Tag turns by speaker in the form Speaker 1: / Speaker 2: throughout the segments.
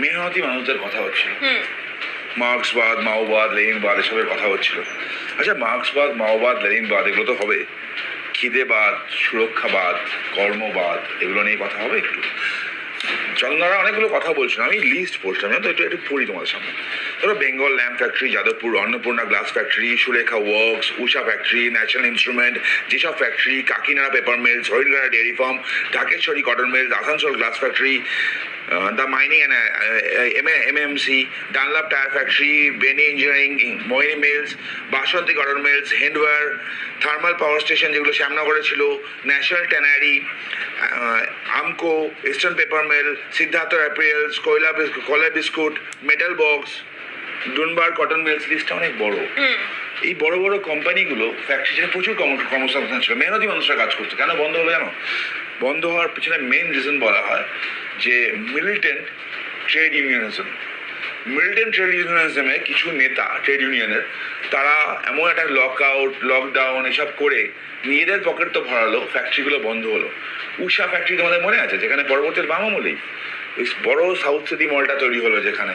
Speaker 1: মেহনতি মানুষদের কথা হচ্ছিল। মার্ক্সবাদ মাওবাদ লেনিনবাদ এসবের কথা হচ্ছিল। আচ্ছা মার্ক্সবাদ মাওবাদ লেনিনবাদ এগুলো তো হবে। খিদেবাদ সুরক্ষাবাদ কর্মবাদ এগুলো নিয়ে কথা হবে একটু। চন্দনারা অনেকগুলো কথা বলছিল। আমি লিস্ট পড়ছিলাম জানো তো? একটু একটু পড়ি তোমাদের সামনে। ধরো Bengal lamp factory Jadavpur Annapurna glass factory Sulekha works Usha factory national instrument যেসব factory Kakinada paper mills Haringhata dairy farm Dhakeshwari cotton mills Asansol glass factory the mining and MMC Dunlop tyre factory Beni engineering Mohini mills Basanti cotton mills হেন্ডওয়ার thermal power station যেগুলো শ্যামনগরে ছিল national tannery Amco eastern paper mill Siddhartha apparels কয়লা কয়লা biscuit metal box Dunbar cotton mills লিস্টটা অনেক বড়। এই বড় বড় কোম্পানিগুলো ফ্যাক্টরি ছেড়ে প্রচুর কর্ম- কর্মসংস্থান ছিল। মেহনতি মানুষরা কাজ করছে কেন বন্ধ হলো জানো? বন্ধ হওয়ার পিছনে মেন রিজন বলা হয় যে militant trade unionism militant trade ইউনিয়নিজমে কিছু নেতা ট্রেড ইউনিয়নের তারা এমন একটা লক আউট লকডাউন এসব করে নিজেদের পকেট তো ভরালো ফ্যাক্টরিগুলো বন্ধ হলো। উষা ফ্যাক্টরি তোমাদের মনে আছে? যেখানে পরবর্তীর বাম আমলেই ওই বড় সাউথ সিটি মলটা তৈরি হলো যেখানে।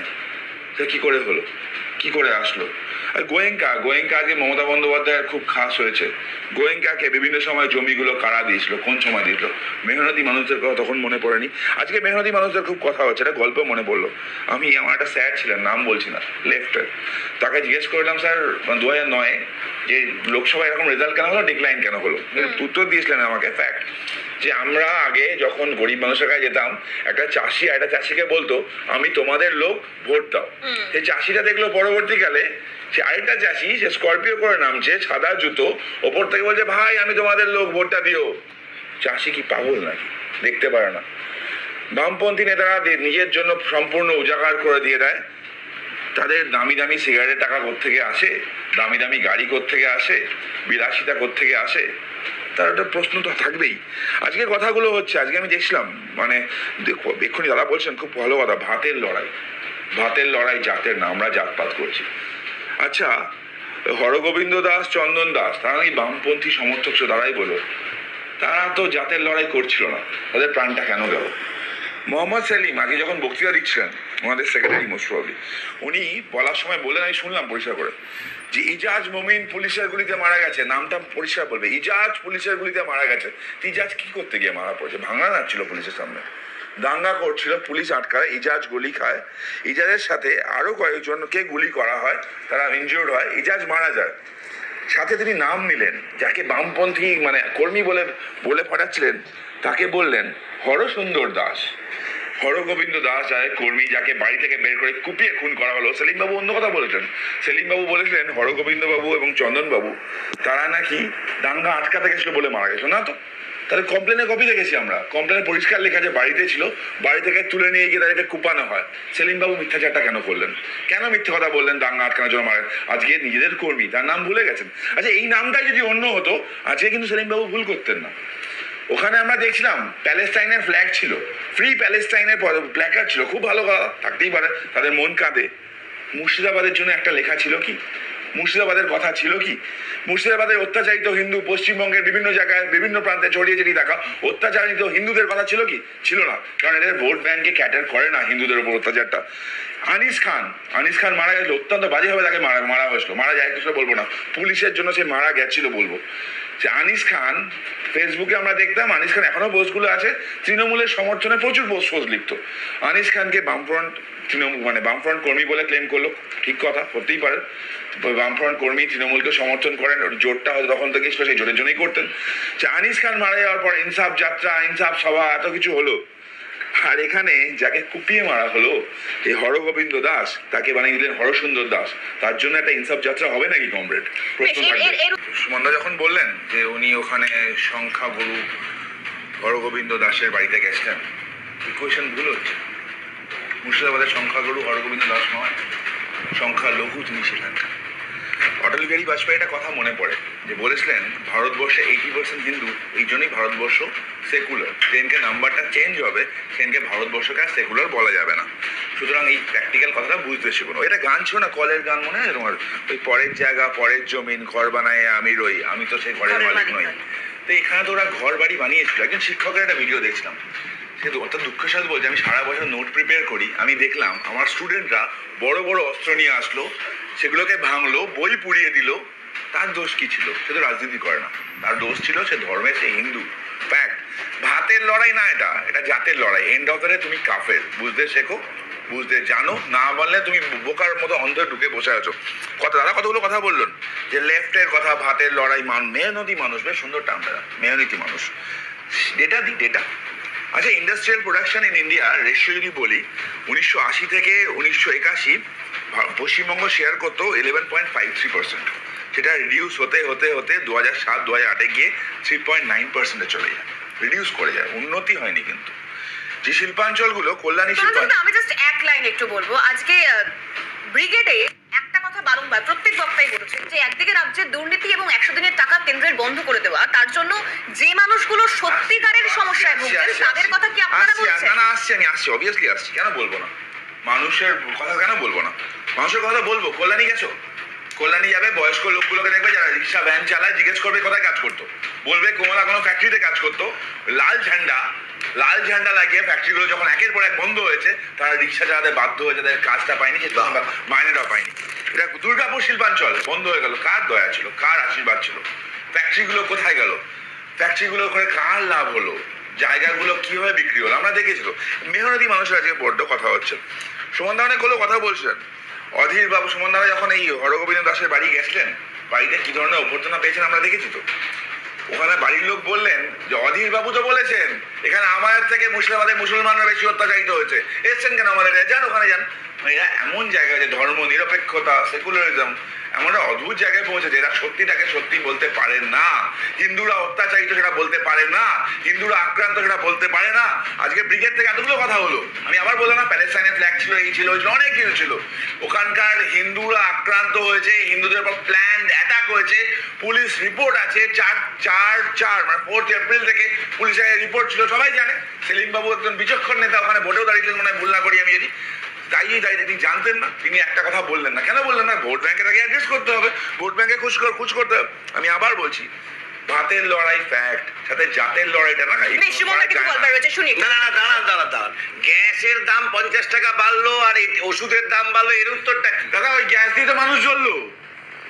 Speaker 1: সে কি করে হলো? কি করে আসলো? আর গোয়েঙ্কা গোয়েঙ্কা আজকে মমতা বন্দ্যোপাধ্যায়ের খুব খাস হয়েছে। গোয়েঙ্কাকে বিভিন্ন সময় জমিগুলো কারা দিয়েছিল কোন সময় দিয়েছিল মেহনতি মানুষদের কথা তখন মনে পড়েনি। আজকে মেহনতি মানুষদের খুব কথা হচ্ছে একটা গল্প মনে পড়ল। আমি আমার একটা স্যার ছিলেন নাম বলছি না লেফটের তাকে জিজ্ঞেস করলাম স্যার দু হাজার নয় যে লোকসভায় এরকম রেজাল্ট কেন হলো ডিক্লাইন কেন হলো? উত্তর দিয়েছিলেন আমাকে ফ্যাক্ট যে আমরা আগে যখন গরিব মানুষের কাছে যেতাম একটা চাষি একটা চাষিকে বলতো আমি তোমাদের লোক ভোট দাও। সেই চাষিটা দেখল পরবর্তীকালে সে আরেকটা চাষি, সে স্করপিও করে নামছে, সাদা জুতো, ওপর থেকে বলছে, ভাই, আমি তোমাদের লোক, ভোটটা দিও। চাষি কি পাগল নাকি? দেখতে পারে না। বামপন্থী নেতারা নিজের জন্য সম্পূর্ণ উজাগার করে দিয়ে দেয়। তাদের দামি দামি সিগারেটের টাকা থেকে আসে? দামি দামি গাড়ি থেকে আসে? বিলাসিতা থেকে আসে? তার একটা প্রশ্ন তো থাকবেই। আজকে কথাগুলো হচ্ছে, আজকে আমি দেখছিলাম মানে এক্ষুনি দাদা বলছেন, খুব ভালো কথা, ভাতের লড়াই। ভাতের লড়াই, জাতের না, আমরা জাতপাত করছি। আচ্ছা হরগোবিন্দ দাস, চন্দন দাস, তারা নাকি বামপন্থী সমর্থক ছিল, তারাই বলো। তারা তো জাতের লড়াই করছিল না, তাদের প্রাণটা কেন গেল? মোহাম্মদ সেলিম আগে যখন বক্তৃতা দিচ্ছিলেন আমাদের সেক্রেটারি মোস্ট উনি বলার সময় বলেন আমি শুনলাম পরিষ্কার করে, যে ইজাজ মমিন পুলিশের গুলিতে মারা গেছে, নামটা পরিষ্কার বলবে, ইজাজ পুলিশের গুলিতে মারা গেছে ইজাজ কি করতে গিয়ে মারা পড়েছে? ভাঙা নাচ্ছিল পুলিশের সামনে। দাঙ্গা করছিল, পুলিশ আটকায়, ইজাজ গুলি খায়। ইজাজের সাথে আরও কয়েকজনকে গুলি করা হয়, তারা ইনজিওর্ড হয়, ইজাজ মারা যায়। সাথে তিনি নাম নিলেন, যাকে বামপন্থী মানে কর্মী বলে বলে পাঠাচ্ছিলেন, তাকে বললেন, হরসুন্দর দাস। হরগোবিন্দ দাস যায় কর্মী যাকে বাড়ি থেকে বের করে কুপিয়ে খুন করা হলো। সেলিমবাবু অন্য কথা বলেছেন। সেলিমবাবু বলেছিলেন হরগোবিন্দ বাবু এবং চন্দনবাবু, তারা নাকি দাঙ্গা আটকাতে গেছিল বলে মারা গেছে। না তো। তাহলে কমপ্লেনে কপি দেখেছি আমরা। কমপ্লেনে পরিষ্কার লেখা যে বাড়িতে ছিল, বাড়ি থেকে তুলে নিয়ে গিয়ে তাদেরকে কুপানো হয়। সেলিমবাবু মিথ্যাচারটা কেন করলেন? কেন মিথ্যে কথা বললেন দাঙ্গা আটকানোর জন্য মারা আজকে নিজেদের কর্মী, তার নাম ভুলে গেছেন। আচ্ছা এই নামটাই যদি অন্য হতো, আজকে কিন্তু সেলিমবাবু ভুল করতেন না। ওখানে আমরা দেখছিলাম, প্যালেস্টাইনের ফ্ল্যাগ ছিল। ফ্রি প্যালেস্টাইনের প্ল্যাকার ছিল। খুব ভালো কথা, থাকতেই পারে। তাদের মন কাঁদে। মুর্শিদাবাদের জন্য একটা লেখা ছিল কি? মুর্শিদাবাদের কথা ছিল কি? মুর্শিদাবাদের অত্যাচারিত হিন্দু পশ্চিমবঙ্গের বিভিন্ন জায়গায় বিভিন্ন প্রান্তে ছড়িয়ে যেটি দেখা অত্যাচারিত হিন্দুদের কথা ছিল কি? ছিল না। কারণ এদের ভোট ব্যাংকে ক্যাটার করে না হিন্দুদের উপর অত্যাচারটা। আনিস খান আনিস খান মারা গেছিল। অত্যন্ত বাজেভাবে তাকে মারা মারা হয়েছিল। মারা যায় কিছু বলব না। পুলিশের জন্য সে মারা গেছিল বলব। যে আনিস খান ফেসবুকে আমরা দেখতাম আনিস খান এখনও পোস্টগুলো আছে তৃণমূলের সমর্থনে প্রচুর পোস্ট পোস্ট লিখতো। আনিস খানকে বামফ্রন্ট তৃণমূল মানে বামফ্রন্ট কর্মী বলে ক্লেম করল ঠিক কথা হতেই পারে। বামফ্রন্ট কর্মী তৃণমূলকে সমর্থন করেন ওর জোটটা হয়তো তখন থেকে ছিল সেই জোটের জন্যই করতেন। যে আনিস খান মারা যাওয়ার পর ইনসাফ যাত্রা ইনসাফ সভা এত কিছু হলো। আর এখানে যাকে কুপিয়ে মারা হলো এই হরগোবিন্দ দাস তাকে বানিয়ে দিলেন হরসুন্দর দাস। তার জন্য একটা ইনসাফ যাত্রা হবে নাকি কমরেড? প্রশ্ন সুমনদা যখন বললেন যে উনি ওখানে সংখ্যা গুরু হরগোবিন্দ দাসের বাড়িতে গেছেন ইকুয়েশন ভুল হচ্ছে। মুর্শিদাবাদের সংখ্যাগুরু হরগোবিন্দ দাস নয় সংখ্যা লঘু তিনি ছিলেন অটল বিহারী বাজপেয়ী একটা কথা মনে পড়ে যে বলেছিলেন ভারতবর্ষে এইটি পার্সেন্ট হিন্দু এই জন্যই ভারতবর্ষ সেকুলার যেদিনকে নাম্বারটা চেঞ্জ হবে সেদিনকে ভারতবর্ষকে আর সেকুলার বলা যাবে না। সুতরাং এই প্র্যাকটিক্যাল কথাটা বুঝতে শিখুন। এটা গান ছিল না কলের গান মনে হয় তোমার? ওই পরের জায়গা পরের জমিন ঘর বানায় আমি রই আমি তো সেই ঘরের মালিক নই। তো এখানে তো ওরা ঘর বাড়ি বানিয়েছিল। একজন শিক্ষকের একটা ভিডিও দেখছিলাম। সে তো অর্থাৎ দুঃখের সাথে বলছে আমি সারা বছর নোট প্রিপেয়ার করি আমি দেখলাম আমার স্টুডেন্টরা বড় বড় অস্ত্র নিয়ে আসলো সেগুলোকে ভাঙলো, বই পুড়িয়ে দিল, তার দোষ কি ছিল? সে তো রাজনীতি করে না। তার দোষ ছিল সে ধর্মে, সে হিন্দু। ফ্যাক্ট ভাতের লড়াই না এটা এটা জাতের লড়াই। এন্ড অফ তুমি কাফের। বুঝতে শেখো, বুঝতে জানো, না বললে তুমি বোকার মতো অন্ধ ঢুকে বসে আছো। কথা, দাদা কতগুলো কথা বললেন? যে লেফটের কথা ভাতের লড়াই মান, মেহনতি মানুষ, বেশ সুন্দর টার্ম দাদা। মেহনতি মানুষ। ডেটা দিই ডেটা আচ্ছা industrial production in India ratio যদি বলি, উনিশশো আশি থেকে উনিশশো একাশি পশ্চিমবঙ্গ শেয়ার করতো eleven point five three percent সেটা রিডিউস হতে হতে হতে দু হাজার সাত দু হাজার আটে গিয়ে থ্রি পয়েন্ট নাইন পার্সেন্টে চলে যায়। রিডিউস করে যায়। উন্নতি হয়নি কিন্তু। যে শিল্পাঞ্চলগুলো কল্যাণী শিল্পাঞ্চল
Speaker 2: আমি জাস্ট এক লাইন একটু বলব। আজকে ব্রিগেডে একটা কথা বারংবার প্রত্যেক বক্তাই বলেছেন যে একদিকে রাজ্যের দুর্নীতি এবং একশো দিনের টাকা কেন্দ্রের বন্ধ করে দেওয়া তার জন্য যে মানুষগুলো সত্যিকারের সমস্যায় ভুগছেন তাদের কথা কি আপনারা বলছেন?
Speaker 1: না না আসছি আমি আসছি অবভিয়াসলি আসছি কেন বলব না? মানুষের কথা কেন বলব না? মানুষের কথা বলব। কল্যাণী গেছো? কল্যাণী যাবে বয়স্ক লোকগুলোকে দেখবে যারা রিক্সা ভ্যান চালায় জিজ্ঞেস করবে কোথায় কাজ করতো? বলবে কোমলা কোনো ফ্যাক্টরিতে কাজ করতো। লাল ঝান্ডা লাল ঝান্ডা লাগিয়ে ফ্যাক্টরিগুলো যখন একের পর এক বন্ধ হয়েছে তারা রিক্সা চালাতে বাধ্য হয়েছে তাদের কাজটা পায়নি সে তখন মাইনেটাও পায়নি। এটা দুর্গাপুর শিল্পাঞ্চল বন্ধ হয়ে গেল। কার দয়া ছিল? কার আশীর্বাদ ছিল? ফ্যাক্টরিগুলো কোথায় গেল? ফ্যাক্টরিগুলো করে কার লাভ হলো? জায়গাগুলো কীভাবে বিক্রি হলো? আমরা দেখেছি তো, মেহনতি মানুষের আজকে বড্ড কথা হচ্ছে। সুমন দা অনেকগুলো কথা বলছেন। অধীর বাবু সুমন দাদা যখন এই হরগোবিন্দ দাসের বাড়ি গেছিলেন, বাড়িতে কি ধরনের অভ্যর্থনা পেয়েছেন আমরা দেখেছি তো? ওখানে বাড়ির লোক বললেন যে, অধীর বাবু তো বলেছেন, এখানে আমাদের থেকে মুসলিমাদের মুসলমানরা বেশি অত্যাচারিত হয়েছে। এসছেন কেন আমাদের? যান, ওখানে যান। এরা এমন জায়গায় যে ধর্ম, নিরপেক্ষতা, সেকুলারিজম এমন একটা অদ্ভুত জায়গায় পৌঁছেছে এরা সত্যিটাকে সত্যি বলতে পারে না। হিন্দুরা অত্যাচারিত সেটা বলতে পারে না, হিন্দুরা আক্রান্ত সেটা বলতে পারে না। আজকে ব্রিগেড থেকে এতগুলো কথা হলো। আমি আবার বললাম না প্যালেস্টাইনের ফ্ল্যাগ ছিল, এই ছিল ওই ছিল, অনেক কিছু ছিল। ওখানকার হিন্দুরা আক্রান্ত হয়েছে, হিন্দুদের উপর প্ল্যান অ্যাটাক হয়েছে, পুলিশ রিপোর্ট আছে, চার চার চার মানে ফোর্থ এপ্রিল থেকে পুলিশের রিপোর্ট ছিল, সবাই জানে। সেলিম বাবু একজন বিচক্ষণ নেতা, ওখানে ভোটেও দাঁড়িয়েছিলেন, মনে ভুল না করি আমি যদি দাঁড়িয়ে দাঁড়িয়ে তিনি জানতেন না। তিনি একটা কথা বললেন না। কেন বললেন না? ভোট ব্যাংকের আগে অ্যাড্রেস করতে হবে। ভোট ব্যাংকে খুশ কর খুশ করতে হবে। আমি আবার বলছি ভাতের লড়াই ফ্যাক্ট সাথে জাতের লড়াইটা না
Speaker 3: দাঁড়ান দাঁড়ান দাঁড়ান। গ্যাসের দাম পঞ্চাশ টাকা বাড়লো আর ওষুধের দাম বাড়লো এর উত্তরটা
Speaker 1: দাদা ওই গ্যাস দিয়ে তো মানুষ জ্বললো।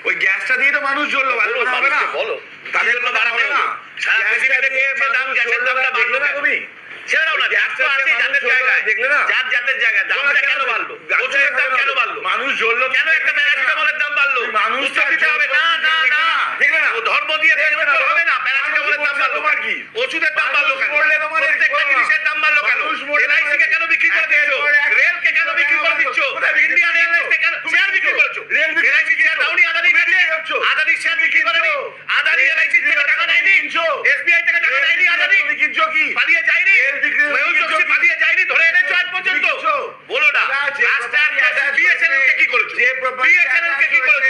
Speaker 1: ওই গ্যাসটা দিয়ে তো মানুষ জ্বললো ভালো হবে না?
Speaker 3: বলো।
Speaker 1: তাদের হবে না?
Speaker 3: সারা পৃথিবীতে দাম, গ্যাসের দামটা বাড়লো
Speaker 1: তুমি?
Speaker 3: ছেড়ে দাও না গ্যাস তো আছে যাদের জায়গায়।
Speaker 1: দেখলে না?
Speaker 3: যার যাদের জায়গায় দামটা কেন বাড়লো? ওষুধের দাম কেন বাড়লো?
Speaker 1: মানুষ জ্বললো
Speaker 3: কেন একটা প্যারাসিটামলের দাম বাড়লো?
Speaker 1: মানুষ
Speaker 3: উত্তর দিতে হবে। না না না।
Speaker 1: দেখলে না?
Speaker 3: ও ধর্ম দিয়ে
Speaker 1: দেখলে
Speaker 3: দেখলে হবে না। প্যারাসিটামলের দাম বাড়লো
Speaker 1: তোমার কি?
Speaker 3: ওষুধের দাম বাড়লো কেন?
Speaker 1: মানুষ মরলে
Speaker 3: প্রত্যেকটা জিনিসের দাম বাড়লো কেন? এলআইসি কে কেন বিক্রি করে দিচ্ছ?
Speaker 1: পর এক
Speaker 3: কেন বিক্রি করে দিচ্ছ? ইন্ডিয়ান এয়ারলাইন্স কে কেন শেয়ার
Speaker 1: বিক্রি
Speaker 3: বিক্রি
Speaker 1: রেল
Speaker 3: এলআইসি শেয়ার দাওনি আদানি কাছে আদানি শেয়ার বিক্রি করেনি? আদানি এলআইসি থেকে টাকা নেয়নি? এসবিআই থেকে টাকা নেয়নি আদানি?
Speaker 1: তুমি কি
Speaker 3: পালিয়ে যায়নি
Speaker 1: রেল বিক্রি
Speaker 3: মেহুল
Speaker 1: কিনছো
Speaker 3: চোকসি
Speaker 1: কি?
Speaker 3: পালিয়ে যায়নি ধরে এনেছো আজ পর্যন্ত
Speaker 1: কিনছো?
Speaker 3: বলো না
Speaker 1: দাদা, যে
Speaker 3: রাস্তার
Speaker 1: property attach
Speaker 3: বিএসএনএল কে কি করেছ
Speaker 1: যে property
Speaker 3: বিএসএনএল কে কি
Speaker 1: attach
Speaker 3: করেছ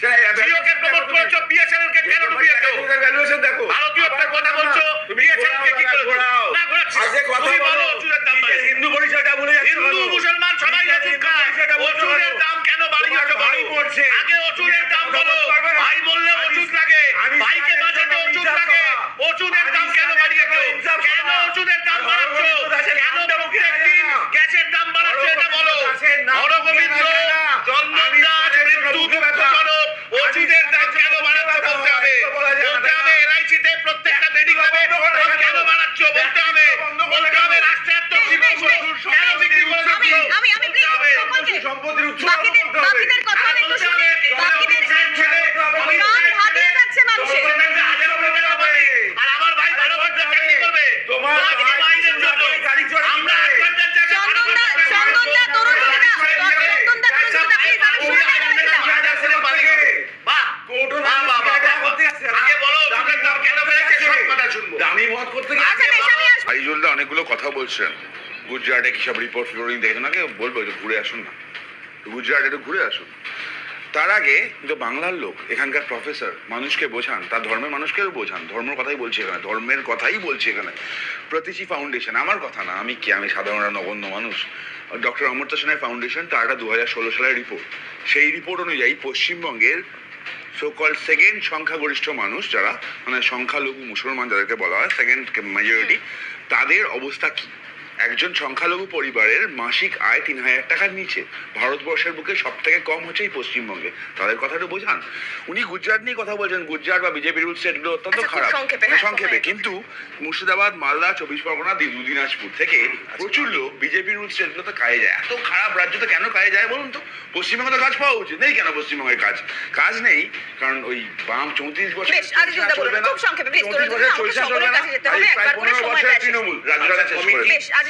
Speaker 1: সেটা
Speaker 3: জিও কে প্রমোট করেছ বিএসএনএল কে কেন ডুবিয়েছো
Speaker 1: ভ্যালুয়েশন দেখো
Speaker 3: ভারতীয়ত্বের কথা বলছো বিএসএনএল কে কি করেছ না ঘোরাচ্ছি
Speaker 1: আজকে কথা
Speaker 3: তুমি বলো
Speaker 1: বলো
Speaker 3: ওষুধের দাম
Speaker 1: নিজের
Speaker 3: বাড়িয়েছো।
Speaker 1: হিন্দু পরিচয়টা ভুলে যাচ্ছ
Speaker 3: হিন্দু
Speaker 1: কেন?
Speaker 3: মুসলমান সবাই
Speaker 1: নিজের
Speaker 3: ওষুধ
Speaker 1: হিন্দু
Speaker 3: খায়
Speaker 1: পরিচয়টা বলছো
Speaker 3: ওষুধের
Speaker 1: কেন?
Speaker 3: দাম কেন বাড়িয়েছো
Speaker 1: তোমার ভাই
Speaker 3: বলো?
Speaker 1: পড়ছে।
Speaker 3: আগে ওষুধের দাম
Speaker 1: তুমি
Speaker 3: বলো
Speaker 1: বলতে পারবে না?
Speaker 3: ভাই বললে
Speaker 1: আমি-
Speaker 3: ওষুধ লাগে
Speaker 1: আমি
Speaker 3: ভাইকে
Speaker 1: সাহেবের
Speaker 3: বাঁচাতে
Speaker 1: জন্য
Speaker 3: ওষুধ
Speaker 1: ইনসাফ
Speaker 3: লাগে
Speaker 1: পাওয়া।
Speaker 3: ওষুধের দাম
Speaker 1: আমি
Speaker 3: কেন
Speaker 1: সাহেবের
Speaker 3: বাড়িয়েছো
Speaker 1: জন্য ইনসাফ
Speaker 3: কেন
Speaker 1: পাওয়া।
Speaker 3: ওষুধের দাম
Speaker 1: আর
Speaker 3: বাড়াচ্ছো
Speaker 1: হরগোবিন্দ দাসের
Speaker 3: কেন
Speaker 1: নামটা মুখে
Speaker 3: প্রত্যেক
Speaker 1: আনা
Speaker 3: দিন
Speaker 1: যায় না।
Speaker 3: গ্যাসের দাম বাড়াচ্ছো এটা বলো
Speaker 1: হরগোবিন্দ দাসের নাম
Speaker 3: হরগোবিন্দ
Speaker 1: মুখে আনা যায় না।
Speaker 3: চন্দন
Speaker 1: আমি
Speaker 3: দাস
Speaker 1: সাহেবের জন্য
Speaker 3: মৃত্যু
Speaker 1: মুখে ব্যথা।
Speaker 3: দুঃখজনক ওষুধের দাম
Speaker 1: আমি
Speaker 3: কেন
Speaker 1: সাহেবের
Speaker 3: বাড়াচ্ছো
Speaker 1: জন্য
Speaker 3: বলতে হবে
Speaker 1: ব্যথা বলা যায় না,
Speaker 3: বলতে হবে
Speaker 1: দাদা।
Speaker 3: এলআইসিতে প্রত্যেকটা মেডিকেলে
Speaker 1: বন্ধ করে
Speaker 3: দাম
Speaker 1: কেন?
Speaker 3: কেন বাড়াচ্ছো বলতে হবে
Speaker 1: বন্ধ করে
Speaker 3: বলতে
Speaker 1: কেন?
Speaker 3: হবে রাষ্ট্রায়ত্ত
Speaker 2: বেশ,
Speaker 3: জীবন
Speaker 2: বেশ, বেশ।
Speaker 3: কেন বিক্রি করে
Speaker 2: আমি
Speaker 3: দিচ্ছ?
Speaker 2: আমি আমি প্লিজ
Speaker 3: বলতে হবে।
Speaker 2: সকলকে
Speaker 1: সম্পত্তির উৎস
Speaker 2: বাকিদের বাকিদের কথা আমি একটু শুনি বাকিদের কান ভাবিয়ে যাচ্ছে মানুষের
Speaker 3: আর আমার ভাই ভালো ঘণ্টা চাকরি করবে
Speaker 1: তোমার
Speaker 3: বাকিদের
Speaker 1: ভাই
Speaker 3: বাইরের জন্য
Speaker 1: চাকরি গাড়ি চড়ে
Speaker 3: আমরা
Speaker 1: ঘুরবে।
Speaker 3: আট ঘণ্টার জায়গায় বারো
Speaker 2: চন্দনদা
Speaker 3: ঘণ্টা
Speaker 2: চন্দনদা তরুণ ছেলেরা চন্দনদা তরুণ ছেলেরা প্লিজ আমি শুনতে চাই
Speaker 3: বাহ বাহ, বাহ, বাহ, বাহ। আগে বলো ওষুধের দাম কেন বেড়েছে সব কথা শুনব
Speaker 1: দামি মদ করতে
Speaker 2: আচ্ছা বেশ আমি আসব
Speaker 1: আইজুলদা অনেকগুলো কথা বলছেন গুজরাটে কি সব রিপোর্ট ফ্লোরিং দেখেছেন নাকি বলব যে ঘুরে আসুন না। গুজরাটে একটু ঘুরে আসুন। তার আগে কিন্তু বাংলার লোক, এখানকার প্রফেসর মানুষকে বোঝান, তার ধর্মের মানুষকেও বোঝান। ধর্মের কথাই বলছি এখানে, ধর্মের কথাই বলছি এখানে। প্রতিচি ফাউন্ডেশন আমার কথা না, আমি কি, আমি সাধারণ নগণ্য মানুষ? ডক্টর অমর্ত্য সেনের ফাউন্ডেশন তার একটা দু হাজার ষোলো সালের রিপোর্ট সেই রিপোর্ট অনুযায়ী পশ্চিমবঙ্গের সোকল সেকেন্ড সংখ্যাগরিষ্ঠ মানুষ যারা মানে সংখ্যালঘু মুসলমান যাদেরকে বলা হয় সেকেন্ড মেজরিটি তাদের অবস্থা কি? একজন সংখ্যালঘু পরিবারের মাসিক আয় তিন হাজার টাকার নিচে। ভারতবর্ষের বুকে সব থেকে কম হচ্ছে এই পশ্চিমবঙ্গে। তাদের কথাটা বোঝান? উনি গুজরাট নিয়ে কথা বলছেন। গুজরাট বা বিজেপি রুল স্টেটগুলো অত্যন্ত
Speaker 2: আচ্ছা,
Speaker 1: খারাপ।
Speaker 2: সংক্ষেপে,
Speaker 1: হ্যাঁ, কিন্তু মুর্শিদাবাদ মালদা চব্বিশ পরগনা দিনাজপুর থেকে প্রচুর লোক বিজেপি রুল স্টেটগুলোতে কাজে যায়। এত খারাপ রাজ্যতে কেন কাজে যায় বলুন তো? পশ্চিমবঙ্গে তো কাজ পাওয়া উচিত। নেই কেন পশ্চিমবঙ্গের কাজ? কাজ নেই কারণ ওই বাম চৌত্রিশ বছর
Speaker 2: সংক্ষেপে, please,
Speaker 1: চৌত্রিশ বছর চলছে চলবে না। প্রায় পনেরো বছরের তৃণমূল রাজ্যটা শেষ করে
Speaker 2: বেশ আজ